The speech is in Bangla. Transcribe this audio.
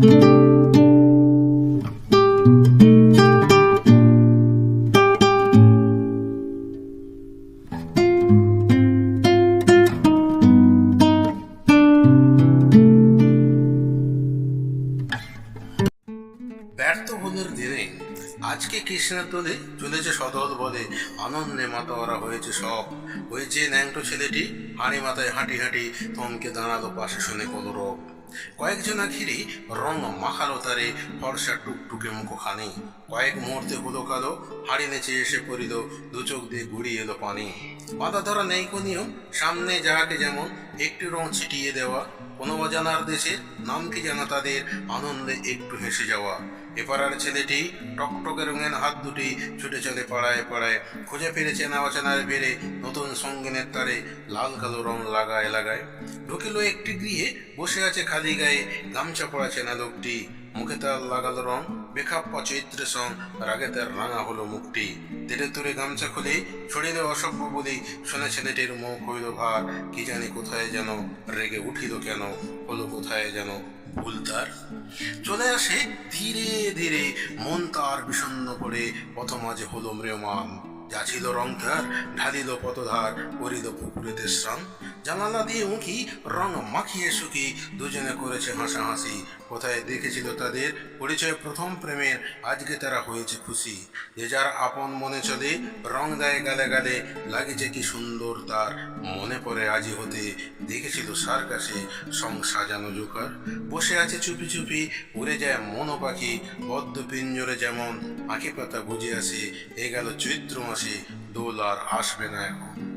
ব্যর্থ ভুলের দিনে আজকে কৃষ্ণের তোলে চলেছে সদল বলে আনন্দে মাতাওয়ারা হয়েছে সব। যে ন্যাংটো ছেলেটি, হাঁড়ি মাথায় হাঁটি হাঁটি থমকে দাঁড়াল পাশে শুনে কলরব কয়েকজনা ঘিরে রং মাখালো তারে, ফর্সা টুকটুকে মুখখানি। কয়েক মুহূর্তে হলো কালো হাড়ি নেচে এসে পড়িল, দু চোখ দিয়ে গুড়িয়ে এলো পানি। বাধা ধরা নেই কো নিয়ম। সামনে যাহাকে যেমন একটু রং ছিটিয়ে দেওয়া, কোনো অজানার দেশে নাম কি জানা তাদের আনন্দে একটু হেসে যাওয়া। এপাড়ার ছেলেটি টকটকে রঙের হাত দুটি ছুটে চলে পাড়ায় পাড়ায়। খুঁজে ফিরেছে না অচেনার বেড়ে নতুন সঙ্গিনের তারে লাল কালো রং লাগায় লাগায়। ঢুকিল একটি গৃহে, বসে আছে খালি গায়ে, গামছা পড়াছে না লোকটি। মুখে তার লাগালো রং বেখাপ্পা চৈত্রের সং, রাগে তার রাঙা হলো মুখটি। তেলে তুলে গামছা খুলে ছড়িল অসভ্য বলি শুনে ছেলেটির মুখ হইল ভার, কি জানি কোথায় যেন, রেগে উঠিল কেন, হলো কোথায় যেন ভুল তার। চলে আসে ধীরে ধীরে, মন তার বিষণ্ণ করে পথ মাঝে হলো ম্রিয়মান। যা ছিল রং তার, ঢালিল পতধার করিল পুকুরেতে স্নান জানালা দিয়ে উঁকি রং মাখিয়ে সুখী দুজনে করেছে হাসাহাসি। কোথায় দেখেছিল তাদের? পরিচয় প্রথম প্রেমের। আজকে তারা হয়েছে খুশি। যে যার আপন মনে চলে, রং দেয় গালে গালে। লাগেছে কি সুন্দর তার। মনে পড়ে আজি হতে। দেখেছিল সার কাছে সং সাজানো জোকার। বসে আছে চুপি চুপি, উড়ে যায় মনো পাখি। বদ্ধ পিঞ্জরে যেমন আঁকি পাতা বুঝে আসে। এ গেল চৈত্র মাসে, দোল আর আসবে না এখন।